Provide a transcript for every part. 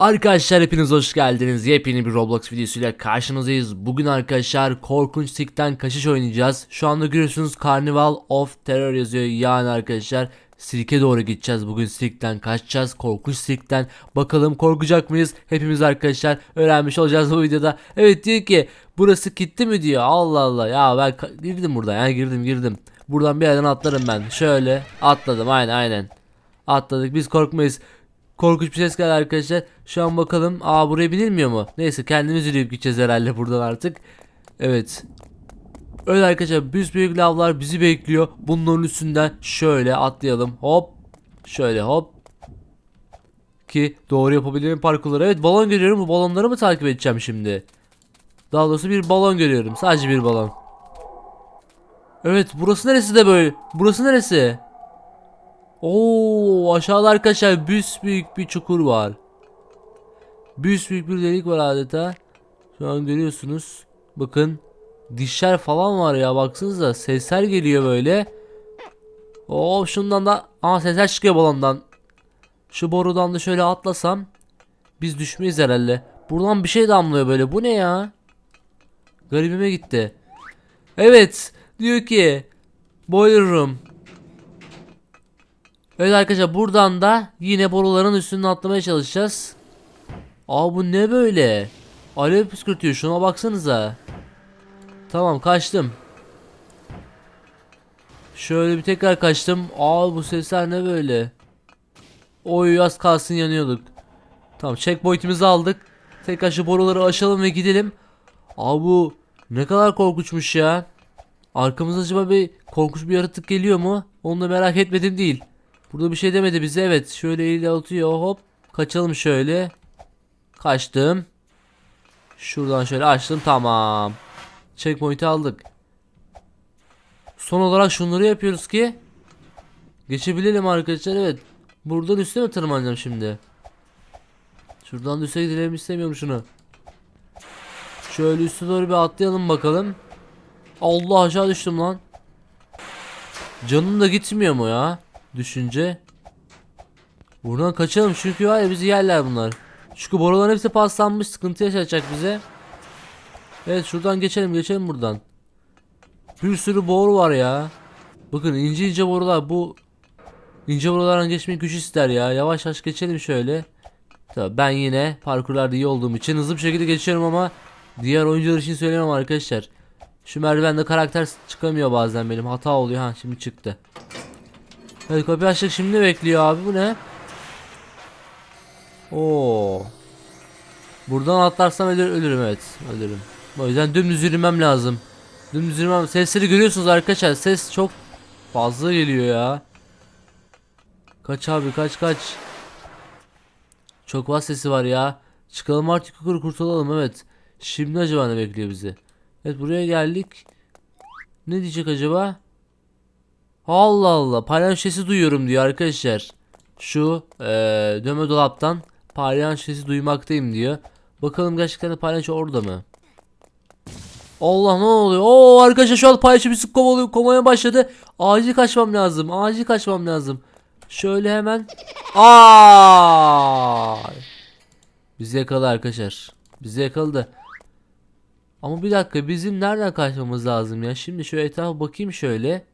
Arkadaşlar hepiniz hoş geldiniz. Yepyeni bir Roblox videosuyla karşınızdayız. Bugün arkadaşlar korkunç sirkten kaçış oynayacağız. Şu anda görüyorsunuz Carnival of Terror yazıyor. Yani arkadaşlar sirke doğru gideceğiz. Bugün sirkten kaçacağız. Korkunç sirkten. Bakalım korkacak mıyız? Hepimiz arkadaşlar öğrenmiş olacağız bu videoda. Evet diyor ki burası gitti mi diyor. Allah Allah ya ben girdim buradan. Yani girdim girdim. Buradan bir yerden atlarım ben. Şöyle atladım aynen aynen. Atladık biz korkmayız. Korkunç bir ses geldi arkadaşlar. Şu an bakalım. Aa buraya binilmiyor mu? Neyse kendimiz yürüyüp gideceğiz herhalde buradan artık. Evet. Öyle arkadaşlar büyük lavlar bizi bekliyor. Bunların üstünden şöyle atlayalım. Hop. Şöyle hop. Ki doğru yapabilirim parkurları. Evet balon görüyorum. Bu balonları mı takip edeceğim şimdi? Daha doğrusu bir balon görüyorum. Sadece bir balon. Evet burası neresi de böyle? Burası neresi? Oo aşağıda arkadaşlar büyük bir çukur var. büyük bir delik var adeta. Şu an görüyorsunuz. Bakın dişler falan var ya baksanıza sesler geliyor böyle. Oo şundan da ama sesler çıkıyor balondan. Şu borudan da şöyle atlasam biz düşmeyiz herhalde. Buradan bir şey damlıyor böyle. Bu ne ya? Garibime gitti. Evet diyor ki Boiler Room Evet arkadaşlar buradan da yine boruların üstüne atlamaya çalışacağız. Aa bu ne böyle? Alev püskürtüyor şuna baksanıza. Tamam kaçtım. Şöyle bir tekrar kaçtım. Aa bu sesler ne böyle? Oy az kalsın yanıyorduk. Tamam checkpoint'imizi aldık. Tekrar şu boruları aşalım ve gidelim. Aa bu ne kadar korkunçmuş ya. Arkamızda acaba bir korkunç bir yaratık geliyor mu? Onu da merak etmedim değil. Burada bir şey demedi bize evet. Şöyle eliyle atıyor hop. Kaçalım şöyle. Kaçtım. Şuradan şöyle açtım tamam. Checkpoint'i aldık. Son olarak şunları yapıyoruz ki. Geçebilelim arkadaşlar evet. Buradan üstüne mi tırmanacağım şimdi? Şuradan da üste gidelim istemiyorum şunu. Şöyle üstü doğru bir atlayalım bakalım. Allah aşağı düştüm lan. Canım da gitmiyor mu ya? Düşünce. Buradan kaçalım çünkü var ya bizi yerler bunlar. Çünkü boruların hepsi paslanmış sıkıntı yaşatacak bize. Evet şuradan geçelim geçelim buradan. Bir sürü boru var ya. Bakın ince ince borular bu ince borulardan geçmek güç ister ya. Yavaş yavaş geçelim şöyle. Tabii ben yine parkurlarda iyi olduğum için hızlı bir şekilde geçiyorum ama diğer oyuncular için söyleyemem arkadaşlar. Şu merdivende karakter çıkamıyor bazen benim hata oluyor ha şimdi çıktı. Evet kapıyı açtık şimdi bekliyor abi bu ne? Oo. Buradan atlarsam ölür, ölürüm evet ölürüm. O yüzden dümdüz yürümem lazım. Dümdüz yürümem. Sesleri görüyorsunuz arkadaşlar. Ses çok fazla geliyor ya. Kaç abi kaç kaç. Çok fazla sesi var ya. Çıkalım artık yukarı kurtulalım evet. Şimdi acaba ne bekliyor bizi? Evet buraya geldik. Ne diyecek acaba? Allah Allah palyaço sesi duyuyorum diyor arkadaşlar. Şu eee döme dolaptan palyaço sesi duymaktayım diyor. Bakalım gerçekten palyaço orada mı? Allah ne oluyor? Oo arkadaşlar şu an palyaço bizi kovalıyor, kovmaya başladı. Acil kaçmam lazım. Acil kaçmam lazım. Şöyle hemen. Ay! Bizi yakaladı arkadaşlar. Bizi yakaladı. Ama bir dakika bizim nereden kaçmamız lazım ya? Şimdi şu etrafa bakayım şöyle.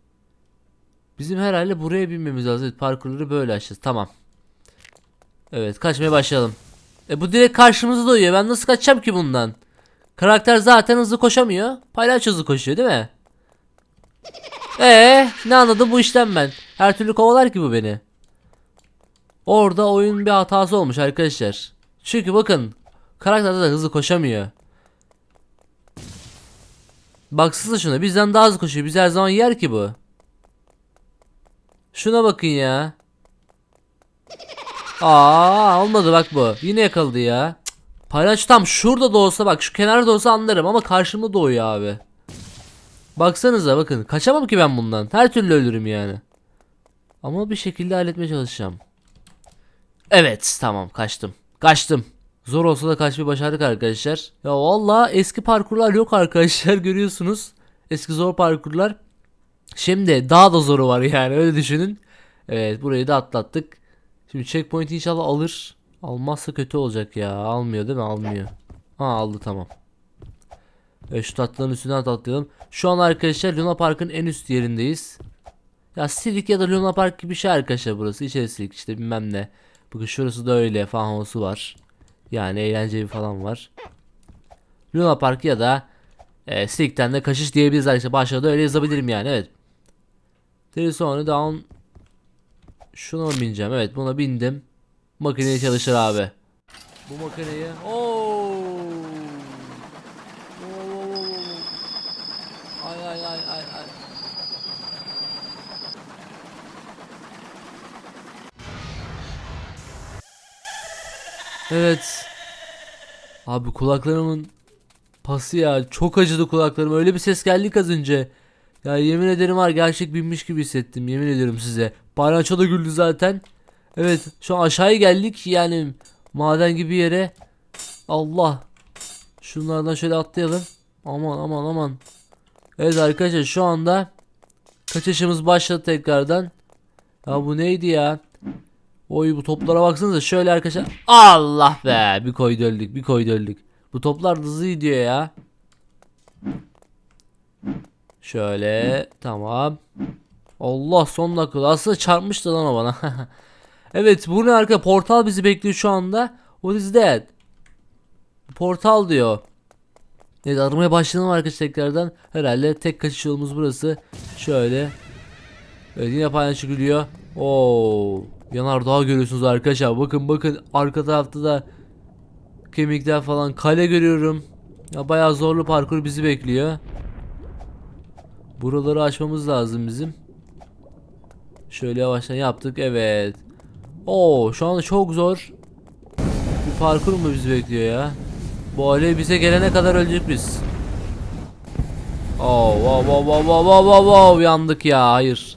Bizim herhalde buraya binmemiz lazım. Parkurları böyle açacağız. Tamam. Evet kaçmaya başlayalım. E bu direkt karşımıza doyuyor. Ben nasıl kaçacağım ki bundan? Karakter zaten hızlı koşamıyor. Paylaş hızlı koşuyor değil mi? Ee, ne anladım bu işten ben? Her türlü kovalar ki bu beni. Orada oyun bir hatası olmuş arkadaşlar. Çünkü bakın karakter de hızlı koşamıyor. Baksanıza şuna bizden daha hızlı koşuyor. Biz her zaman yer ki bu. Şuna bakın ya. Aa olmadı bak bu. Yine yakaladı ya. Cık, Paylaş tam şurada da olsa bak şu kenarda olsa anlarım ama karşımda doğuyor abi. Baksanıza bakın kaçamam ki ben bundan. Her türlü ölürüm yani. Ama bir şekilde halletmeye çalışacağım. Evet tamam kaçtım. Kaçtım. Zor olsa da kaçmayı başardık arkadaşlar. Ya valla eski parkurlar yok arkadaşlar görüyorsunuz. Eski zor parkurlar. Şimdi daha da zoru var yani öyle düşünün. Evet burayı da atlattık. Şimdi checkpoint inşallah alır. Almazsa kötü olacak ya. Almıyor değil mi? Almıyor. Ha aldı tamam. E şu tatlıların üstünden atlayalım. Şu an arkadaşlar Luna Park'ın en üst yerindeyiz. Ya Silik ya da Luna Park gibi bir şey arkadaşlar burası. İçerisi Silik işte bilmem ne. Bakın şurası da öyle havası var. Yani eğlenceli falan var. Luna Park ya da e, Silik'ten de kaçış diyebiliriz arkadaşlar. Başta da öyle yazabilirim yani evet. Deri sonra down Şuna mı bineceğim? Evet buna bindim. Makineyi çalışır abi. Bu makineyi Oo! Ay ay ay ay ay. Evet. Abi kulaklarımın pası ya çok acıdı kulaklarım. Öyle bir ses geldi az önce. Ya yemin ederim var gerçek binmiş gibi hissettim. Yemin ediyorum size. Palyaço da güldü zaten. Evet şu an aşağıya geldik yani maden gibi yere. Allah. Şunlardan şöyle atlayalım. Aman aman aman. Evet arkadaşlar şu anda kaçışımız başladı tekrardan. Ya bu neydi ya? Oy bu toplara baksanıza şöyle arkadaşlar. Allah be bir koydu öldük bir koydu öldük. Bu toplar hızlı gidiyor ya. Şöyle tamam. Allah son dakika. Aslında çarpmıştı lan o bana. evet bu ne arka portal bizi bekliyor şu anda. What is that? Portal diyor. Evet aramaya başlayalım arkadaşlar tekrardan. Herhalde tek kaçış yolumuz burası. Şöyle. Evet yine paylaşı gülüyor. Oo. Yanardağ görüyorsunuz arkadaşlar. Bakın bakın arka tarafta da kemikler falan kale görüyorum. Ya bayağı zorlu parkur bizi bekliyor. Buraları açmamız lazım bizim. Şöyle yavaştan yaptık. Evet. Oo şu anda çok zor. Bir parkur mu bizi bekliyor ya? Bu alev bize gelene kadar ölecek biz. Oo wow wow wow wow wow wow wow yandık ya hayır.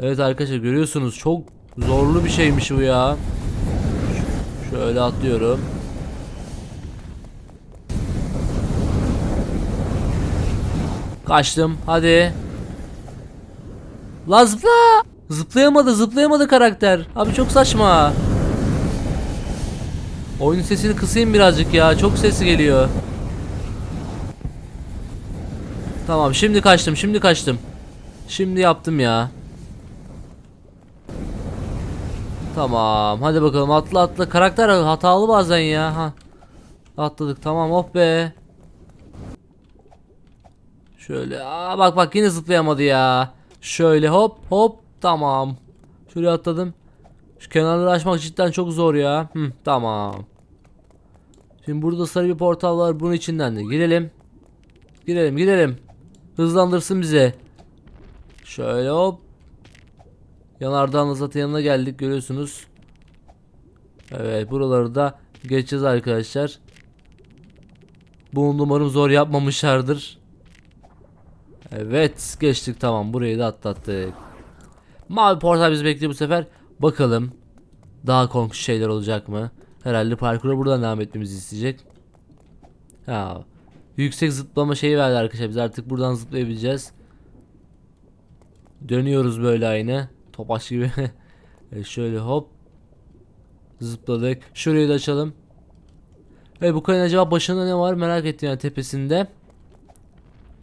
Evet arkadaşlar görüyorsunuz çok zorlu bir şeymiş bu ya. Şöyle atlıyorum. Kaçtım hadi. La zıpla. Zıplayamadı zıplayamadı karakter. Abi çok saçma. Oyunun sesini kısayım birazcık ya. Çok sesi geliyor. Tamam şimdi kaçtım şimdi kaçtım. Şimdi yaptım ya. Tamam hadi bakalım atla atla. Karakter hatalı bazen ya. Ha. Atladık tamam oh be. Şöyle aa bak bak yine zıplayamadı ya. Şöyle hop hop tamam. Şuraya atladım. Şu kenarları açmak cidden çok zor ya. Hı, tamam. Şimdi burada sarı bir portal var. Bunun içinden de girelim. Girelim girelim. Hızlandırsın bize. Şöyle hop. Yanardağın zaten yanına geldik görüyorsunuz. Evet buraları da geçeceğiz arkadaşlar. Bunu umarım zor yapmamışlardır. Evet geçtik tamam burayı da atlattık. Mavi portal bizi bekliyor bu sefer. Bakalım daha korkunç şeyler olacak mı? Herhalde parkura buradan devam etmemizi isteyecek. Ha, yüksek zıplama şeyi verdi arkadaşlar. Biz artık buradan zıplayabileceğiz. Dönüyoruz böyle aynı. Topaç gibi. e şöyle hop. Zıpladık. Şurayı da açalım. Evet bu kayın acaba başında ne var merak ettim yani tepesinde.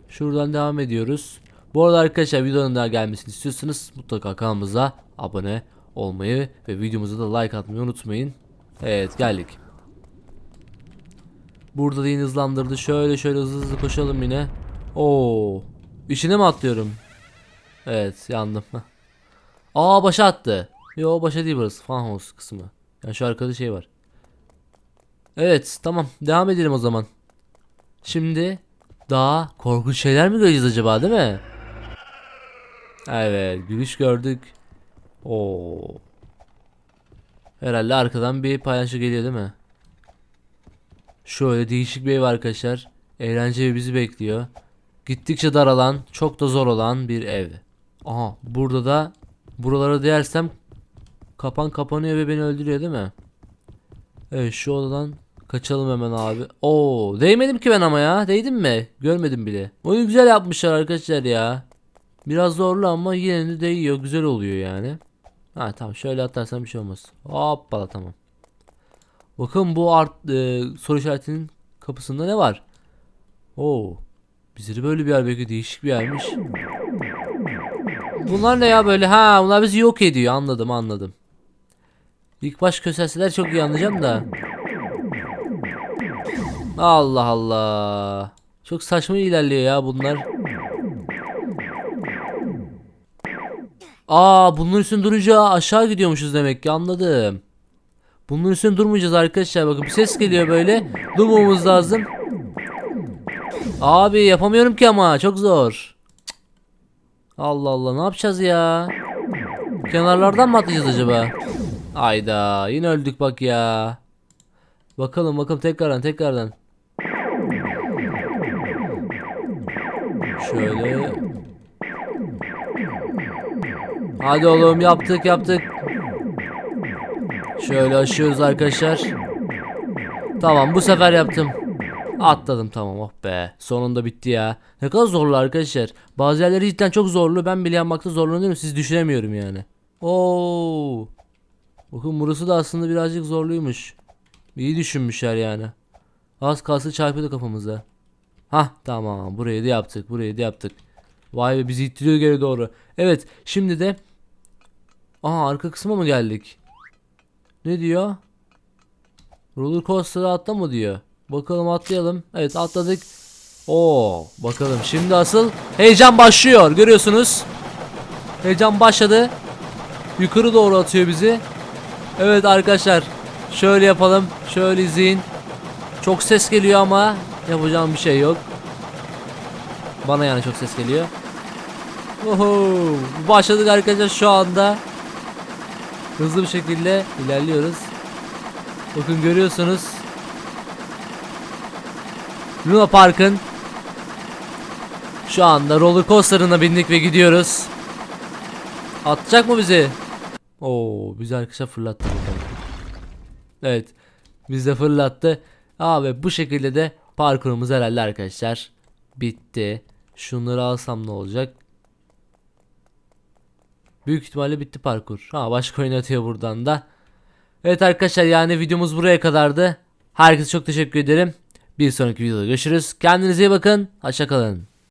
Şuradan devam ediyoruz. Bu arada arkadaşlar videonun daha gelmesini istiyorsanız mutlaka kanalımıza abone olmayı ve videomuza da like atmayı unutmayın. Evet geldik. Burada da yine hızlandırdı. Şöyle şöyle hızlı hızlı koşalım yine. Oo. İçine mi atlıyorum? Evet yandım. Aa başa attı. Yo başa değil burası. Funhouse kısmı. Yani şu arkada şey var. Evet tamam devam edelim o zaman. Şimdi daha korkunç şeyler mi göreceğiz acaba değil mi? Evet gülüş gördük. Oo. Herhalde arkadan bir paylaşı geliyor değil mi? Şöyle değişik bir ev arkadaşlar. Eğlence evi bizi bekliyor. Gittikçe daralan, çok da zor olan bir ev. Aha burada da buralara değersem kapan kapanıyor ve beni öldürüyor değil mi? Evet şu odadan kaçalım hemen abi. Oo değmedim ki ben ama ya. Değdim mi? Görmedim bile. Oyunu güzel yapmışlar arkadaşlar ya. Biraz zorlu ama yine de değiyor. Güzel oluyor yani. Ha tamam şöyle atarsan bir şey olmaz. Hoppala tamam. Bakın bu art e, soru işaretinin kapısında ne var? Oo. Bizi böyle bir yer belki değişik bir yermiş. Bunlar ne ya böyle? Ha bunlar bizi yok ediyor. Anladım anladım. İlk baş köselseler çok iyi anlayacağım da. Allah Allah. Çok saçma ilerliyor ya bunlar. Aa bunun üstünde durunca aşağı gidiyormuşuz demek ki anladım. Bunun üstünde durmayacağız arkadaşlar bakın bir ses geliyor böyle. Durmamamız lazım. Abi yapamıyorum ki ama çok zor. Allah Allah ne yapacağız ya? Kenarlardan mı atlayacağız acaba? Ayda yine öldük bak ya. Bakalım bakalım tekrardan tekrardan. Şöyle. Hadi oğlum yaptık yaptık. Şöyle aşıyoruz arkadaşlar. Tamam bu sefer yaptım. Atladım tamam oh be. Sonunda bitti ya. Ne kadar zorlu arkadaşlar. Bazı yerleri cidden çok zorlu. Ben bile yapmakta zorlanıyorum. Siz düşünemiyorum yani. Oo. Bakın burası da aslında birazcık zorluymuş. İyi düşünmüşler yani. Az kalsın çarpıyordu kafamıza. Hah tamam burayı da yaptık. Burayı da yaptık. Vay be bizi ittiriyor geri doğru. Evet şimdi de Aha arka kısma mı geldik? Ne diyor? Roller coaster'a atla mı diyor. Bakalım atlayalım. Evet atladık. Oo bakalım şimdi asıl heyecan başlıyor. Görüyorsunuz. Heyecan başladı. Yukarı doğru atıyor bizi. Evet arkadaşlar. Şöyle yapalım. Şöyle izleyin. Çok ses geliyor ama yapacağım bir şey yok. Bana yani çok ses geliyor. Oho, başladık arkadaşlar şu anda. Hızlı bir şekilde ilerliyoruz. Bakın görüyorsunuz. Luna Park'ın şu anda roller coaster'ına bindik ve gidiyoruz. Atacak mı bizi? Oo, bizi arkadaşlar fırlattı. Evet. Bizi de fırlattı. Abi bu şekilde de parkurumuz herhalde arkadaşlar. Bitti. Şunları alsam ne olacak? Büyük ihtimalle bitti parkur. Ha başka oynatıyor buradan da. Evet arkadaşlar yani videomuz buraya kadardı. Herkese çok teşekkür ederim. Bir sonraki videoda görüşürüz. Kendinize iyi bakın. Hoşçakalın.